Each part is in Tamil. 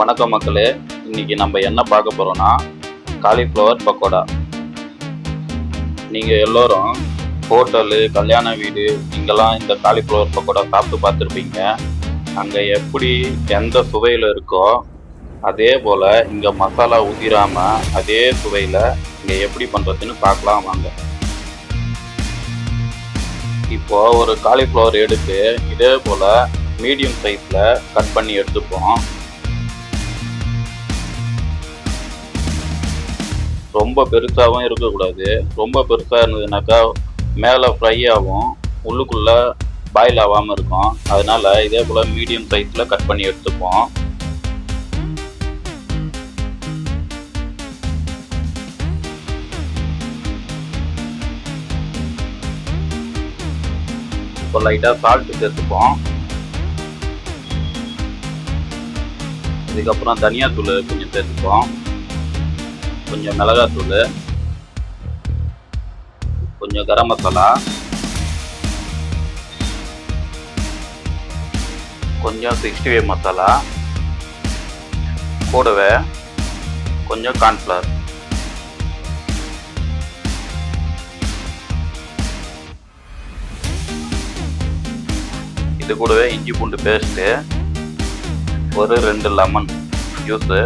வணக்கம் மக்களே. இன்னைக்கு நம்ம என்ன பார்க்க போறோம்னா காலிஃப்ளவர் பக்கோடா. நீங்க எல்லோரும் ஹோட்டலு கல்யாண வீடு இங்கெல்லாம் இந்த காலிஃப்ளவர் பக்கோடா சாப்பிட்டு பார்த்துருப்பீங்க. அங்கே எப்படி எந்த சுவையில் இருக்கோ அதே போல் இங்கே மசாலா ஊதிராமல் அதே சுவையில் இங்கே எப்படி பண்ணுறதுன்னு பார்க்கலாம் வாங்க. இப்போ ஒரு காலிஃப்ளவர் எடுத்து இதே போல் மீடியம் சைஸில் கட் பண்ணி எடுத்துப்போம். ரொம்ப பெருசாகவும் இருக்கக்கூடாது. ரொம்ப பெருசாக இருந்ததுனாக்கா மேலே ஃப்ரை ஆகும். உள்ளுக்குள்ளே பாயில் ஆகாமல் இருக்கும். அதனால இதே போல் மீடியம் சைஸில் கட் பண்ணி எடுத்துப்போம். இப்போ லைட்டாக சால்ட்டு சேர்த்துப்போம் இதுக்கப்புறம் தனியாத்தூள் கொஞ்சம் சேர்த்துப்போம். கொஞ்சம் மிளகாத்தூள் கொஞ்சம் கரம் மசாலா கொஞ்சம் சிக்ஸ்டி ஃபைவ் மசாலா கூடவே கொஞ்சம் கார்ன்ஃப்ளவர் இது கூடவே இஞ்சி பூண்டு பேஸ்ட்டு ஒரு ரெண்டு லெமன் ஜூஸு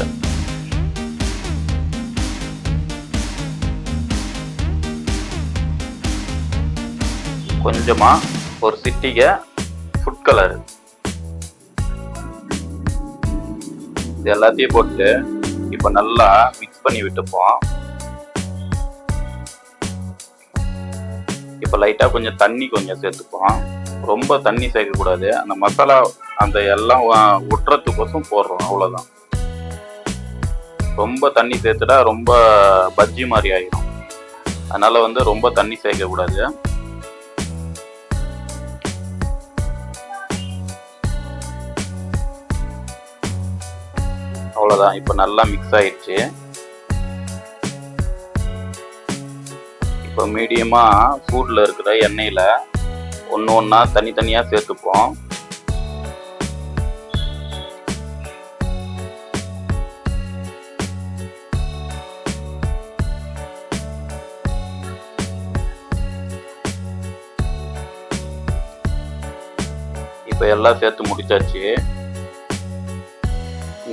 கொஞ்சமாக ஒரு சிட்டிகை ஃபுட் கலர் இது எல்லாத்தையும் போட்டு இப்போ நல்லா மிக்ஸ் பண்ணி விட்டுப்போம். இப்போ லைட்டாக கொஞ்சம் தண்ணி கொஞ்சம் சேர்த்துப்போம். ரொம்ப தண்ணி சேர்க்கக்கூடாது. அந்த மசாலா அந்த எல்லாம் ஒட்டுறதுக்கோசம் போடுறோம். அவ்வளோதான் ரொம்ப தண்ணி சேர்த்துட்டா ரொம்ப பஜ்ஜி மாதிரி ஆயிடும் அதனால் வந்து ரொம்ப தண்ணி சேர்க்கக்கூடாது. அவ்வளோதான் இப்போ நல்லா மிக்ஸ் ஆயிடுச்சு. இப்போ மீடியமாக சூடில் இருக்கிற எண்ணெயில் ஒன்று ஒன்றா தனித்தனியாக சேர்த்துப்போம். இப்போ எல்லாம் சேர்த்து முடிச்சாச்சு.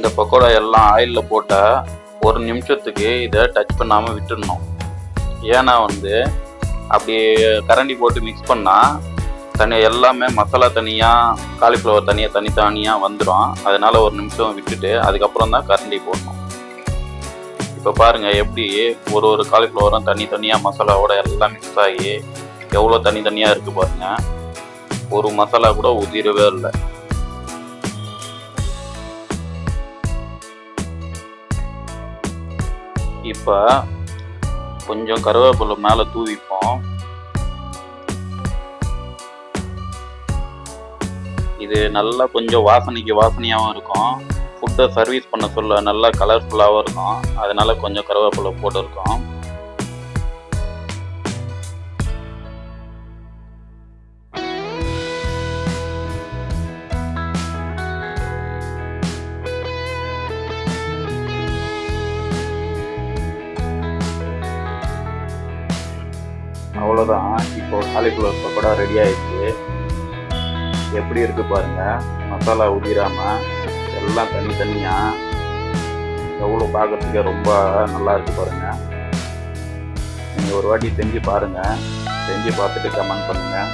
இந்த பக்கோடா எல்லாம் ஆயிலில் போட்டால் ஒரு நிமிஷத்துக்கு இதை டச் பண்ணாமல் விட்டுடணும் ஏன்னா வந்து அப்படி கரண்டி போட்டு மிக்ஸ் பண்ணால் தனி எல்லாமே மசாலா தனியாக காலிஃப்ளவர் தனியாக தனித்தனியாக வந்துடும் அதனால் ஒரு நிமிஷம் விட்டுட்டு அதுக்கப்புறம் தான் கரண்டி போடணும். இப்போ பாருங்கள் எப்படி ஒரு ஒரு காலிஃப்ளவரும் தனித்தனியாக மசாலாவோட எல்லாம் மிக்ஸ் ஆகி எவ்வளோ தனித்தனியாக இருக்குது பாருங்கள் ஒரு மசாலா கூட உதிரவே இல்லை. இப்போ கொஞ்சம் கருவேப்பிலை மேலே தூவிப்போம். இது நல்லா கொஞ்சம் வாசனைக்கு வாசனையாகவும் இருக்கும். ஃபுட்டை சர்வீஸ் பண்ண சொல்ல நல்லா கலர்ஃபுல்லாகவும் இருக்கும். அதனால கொஞ்சம் கருவேப்பிலை போட்டிருக்கோம். அவ்வளோதான் இப்போ காலிஃப்ளவர் பக்கோடா ரெடி ஆயிடுச்சு. எப்படி இருக்குது பாருங்க. மசாலா உதிராம எல்லாம் தனித்தனியாக எவ்வளோ பார்க்குறதுக்கே ரொம்ப நல்லா இருக்குது பாருங்கள் நீங்கள் ஒரு வாட்டி செஞ்சு பாருங்கள் செஞ்சு பார்த்துட்டு கமெண்ட் பண்ணுங்கள்